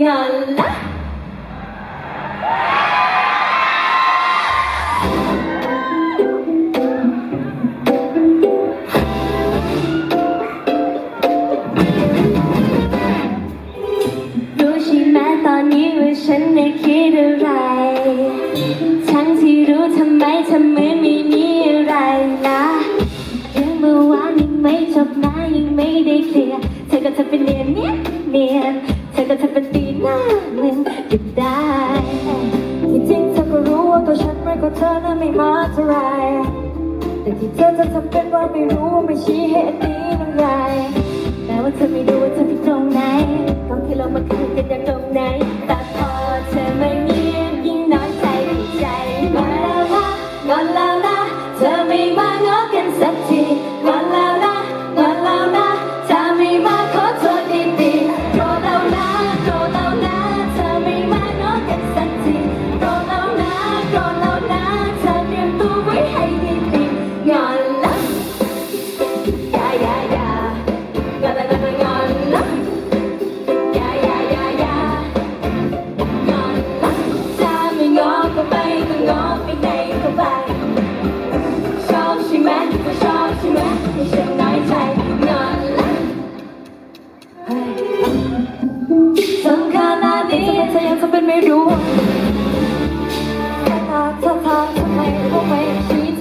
อย่ารู้ใช่ไหตอนนี้ว่าฉันได้คิดอะไร ทั้งที่รู้ทำไมทำไมไม่มีอะไรนะเรื่องเมื่อวานยังไม่จบนะยังไม่ได้เคลียร์เธอก็จะเป็นเนียนเนียน ธอก็ทำเป็นตีหน้าหนึ่งก็ได้ที่จริงเธอก็รู้ว่าตัวฉันไม่กับเธอนั้นไม่มาเท่าไรแต่ที่เธอจะทำเป็นว่าไม่รู้ไม่ชี้ให้ตุนี้น้องแม้ว่าเธอไม่รู้ว่าเธอที่ตรงไหนตอนที่เรามาคืนกันอย่างตรงไหนแต่พอเธอ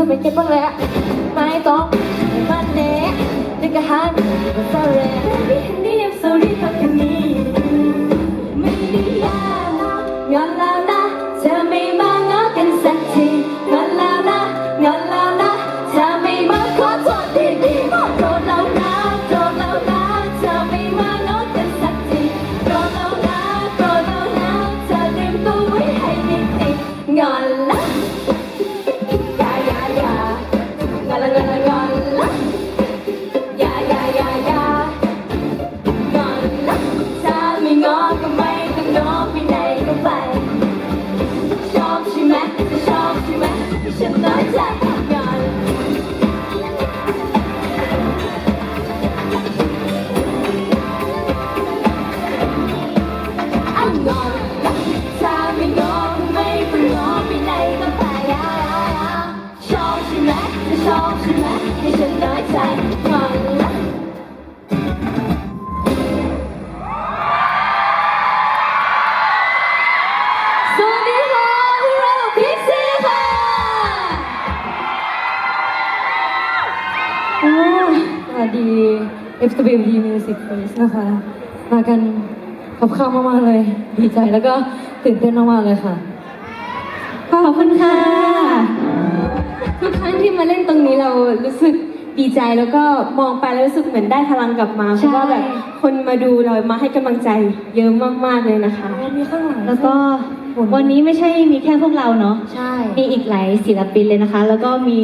ไม่เก็ตบ้างแหละไม่ต้อง สวัสดีค่ะพวกเราพิกซี่ค่ะอืมสวัสดี FWD Music Face นะคะ มากันกับข้าวมากๆเลย ดีใจแล้วก็ตื่นเต้นมากๆเลยค่ะ ขอบคุณค่ะ ทุกครั้งที่มาเล่นตรงนี้เรารู้สึกดีใจแล้วก็มองไปแล้วรู้สึกเหมือนได้พลังกลับมาเพใช่ ราะว่าแบบคนมาดูเรามาให้กำลังใจเยอะมากๆเลยนะคะ มีข้างหลังแล้วก็วันนี้ไม่ใช่มีแค่พวกเราเนาะ ใช่ มีอีกหลายศิลปินเลยนะคะ แล้วก็มี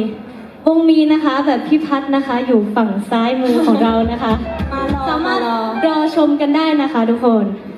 วงมีนะคะ แบบพี่พัฒนะคะ อยู่ฝั่งซ้ายมือของเรานะคะ มารอสามารถมารอรอชมกันได้นะคะทุกคนม